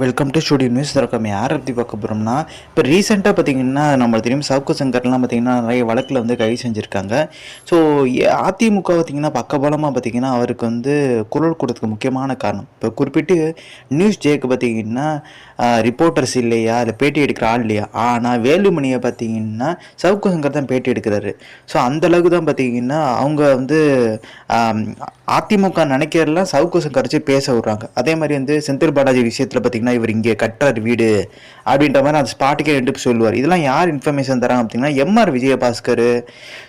Welcome to studio news திறக்கம் யார் பற்றி பார்க்க போகிறோம்னா இப்போ ரீசெண்டாக பார்த்தீங்கன்னா நம்ம தெரியும் சவுக்கு சங்கர்லாம் பார்த்தீங்கன்னா நிறைய வழக்கில் வந்து கைது செஞ்சுருக்காங்க. ஸோ அதிமுக பார்த்தீங்கன்னா பக்கபலமாக பார்த்தீங்கன்னா அவருக்கு வந்து குரல் கொடுத்ததுக்கு முக்கியமான காரணம். இப்போ குறிப்பிட்டு நியூஸ் ஜேக்கு பார்த்தீங்கன்னா ரிப்போர்ட்டர்ஸ் இல்லையா இல்லை பேட்டி எடுக்கிற ஆள் இல்லையா? ஆனால் வேலுமணியை பார்த்தீங்கன்னா சவுக்கு சங்கர் தான் பேட்டி எடுக்கிறாரு. ஸோ அந்தளவுக்கு தான் பார்த்தீங்கன்னா அவங்க வந்து அதிமுக நினைக்கிறதெல்லாம் சவுக்கு சங்கர் வச்சு பேச விட்றாங்க. அதே மாதிரி வந்து செந்தில் பாலாஜி விஷயத்தில் பார்த்தீங்கன்னா இவர் இங்கே கட்டுறார் வீடு அப்படின்ற மாதிரி அந்த ஸ்பாட்டுக்கே நின்று சொல்லுவார். இதெல்லாம் யார் இன்ஃபர்மேஷன் தராங்க அப்படின்னா எம்ஆர் விஜயபாஸ்கர்.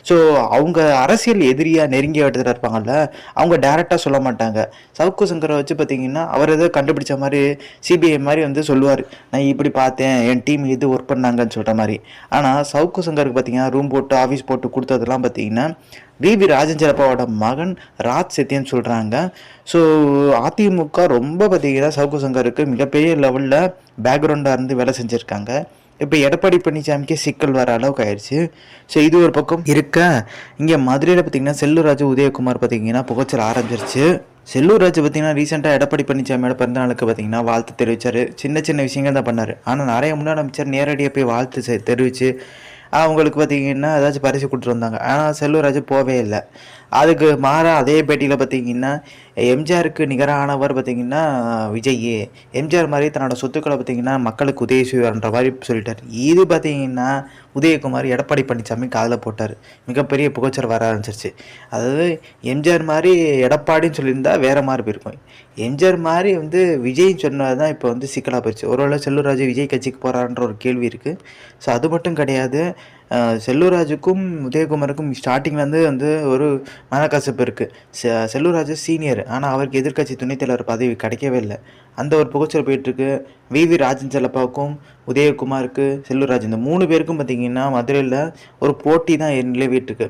ஸோ அவங்க அரசியல் எதிரியாக நெருங்கிய இடத்துல இருப்பாங்கல்ல அவங்க டேரெக்டாக சொல்ல மாட்டாங்க. சவுக்கு சங்கரை வச்சு பார்த்தீங்கன்னா அவர் ஏதோ கண்டுபிடிச்ச மாதிரி சிபிஐ மாதிரி வந்து சொல்லுவார். நான் இப்படி பார்த்தேன் என் டீம் இது ஒர்க் பண்ணாங்கன்னு சொல்கிற மாதிரி. ஆனால் சவுக்கு சங்கருக்கு பார்த்தீங்கன்னா ரூம் போட்டு ஆஃபீஸ் போட்டு கொடுத்ததெல்லாம் பார்த்தீங்கன்னா விவி ராஜஞ்சரப்பாவோட மகன் ராஜ் சத்யன் சொல்கிறாங்க ஸோ அதிமுக ரொம்ப பார்த்தீங்கன்னா சவுக்கு சங்கருக்கு மிகப்பெரிய லெவலில் பேக்ரவுண்டாக இருந்து வேலை செஞ்சுருக்காங்க. இப்போ எடப்பாடி பழனிசாமிக்கே சிக்கல் வர அளவுக்கு ஆயிடுச்சு. ஸோ இது ஒரு பக்கம் இருக்க. இங்கே மதுரையில் பார்த்தீங்கன்னா செல்லூராஜு உதயகுமார் பார்த்தீங்கன்னா புகைச்சல் ஆரம்பிச்சிருச்சு. செல்லூராஜ் பார்த்தீங்கன்னா ரீசெண்டாக எடப்பாடி பழனிசாமியோட பிறந்தநாளுக்கு பார்த்தீங்கன்னா வாழ்த்து தெரிவித்தார் சின்ன சின்ன விஷயங்கள் தான் பண்ணார். ஆனால் நிறைய முன்னாள் அமைச்சர் நேரடியாக போய் வாழ்த்து செ- தெரிவித்து அவங்களுக்கு பார்த்தீங்கன்னா ஏதாச்சும் பரிசு கொடுத்துட்டு வந்தாங்க. ஆனால் செல்வராஜ் போவே இல்லை. அதுக்கு மாறாக அதே பேட்டியில் பார்த்தீங்கன்னா எம்ஜிஆருக்கு நிகரானவர் பார்த்தீங்கன்னா விஜய் எம்ஜிஆர் மாதிரி தன்னோட சொத்துக்களை பார்த்தீங்கன்னா மக்களுக்கு உதவி செய்வார்ன்ற மாதிரி சொல்லிட்டார். இது பார்த்தீங்கன்னா உதயகுமார் எடப்பாடி பழனிசாமி காதில் போட்டார். மிகப்பெரிய புகழ்ச்சல் வர ஆரம்பிச்சிருச்சு. அதாவது எம்ஜிஆர் மாதிரி எடப்பாடின்னு சொல்லியிருந்தா வேறு மாதிரி போயிருக்கும். எம்ஜிஆர் மாதிரி வந்து விஜய் சொன்னது தான் இப்போ வந்து சிக்கலாக போயிடுச்சு ஒருவேளை செல்லூர்ராஜ் விஜய் கட்சிக்கு போகிறான்ற ஒரு கேள்வி இருக்குது ஸோ அது மட்டும் கிடையாது. செல்லூராஜுக்கும் உதயகுமாருக்கும் ஸ்டார்டிங்லேருந்து வந்து ஒரு மனக்கசப்பு இருக்குது செ செல்லூராஜு சீனியர் ஆனால் அவருக்கு எதிர்க்கட்சி துணைத் தலைவர் பதவி கிடைக்கவே இல்லை. அந்த ஒரு புகைச்சல் போயிட்டுருக்கு. விவி ராஜன் செல்லப்பாவுக்கும் உதயகுமாருக்கு செல்லூர்ராஜ் இந்த மூணு பேருக்கும் பார்த்தீங்கன்னா மதுரையில் ஒரு போட்டி தான் நிலவிட்டுருக்கு.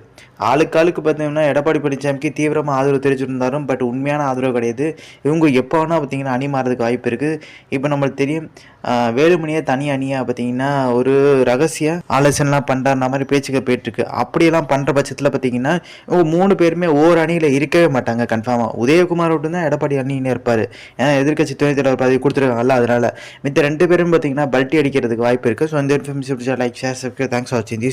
ஆளுக்கு ஆளுக்கு பார்த்தீங்கன்னா எடப்பாடி பழனிசாமிக்கு தீவிரமாக ஆதரவு தெரிவிச்சிருந்தாலும் பட் உண்மையான ஆதரவு கிடையாது. இவங்க எப்போ வேணால் பார்த்தீங்கன்னா அணி மாறதுக்கு வாய்ப்பு இருக்குது இப்போ நம்மளுக்கு தெரியும் ஆஹ் வேலுமணியை தனி அணியாக பார்த்தீங்கன்னா ஒரு ரகசிய ஆலோசனைலாம் பண்ணுறாருன்ற மாதிரி பேச்சுக்க போயிட்டுருக்கு. அப்படியெல்லாம் பண்ணுற பட்சத்தில் பார்த்தீங்கன்னா இவங்க மூணு பேருமே ஓர் அணியில் இருக்கவே மாட்டாங்க கன்ஃபார்மாக உதயகுமார் மட்டும் தான் எடப்பாடி அணின்னு இருப்பார். ஏன்னா எதிர்க்கட்சி துணை தலைவர் பதவி கொடுத்துருக்காங்கல்ல அதனால மித்த ரெண்டு பேரும் பார்த்தீங்கன்னா பல்ட்டி அடிக்கிறதுக்கு வாய்ப்பு இருக்குது ஸோ இந்த information like share thanks for வாட்சிங்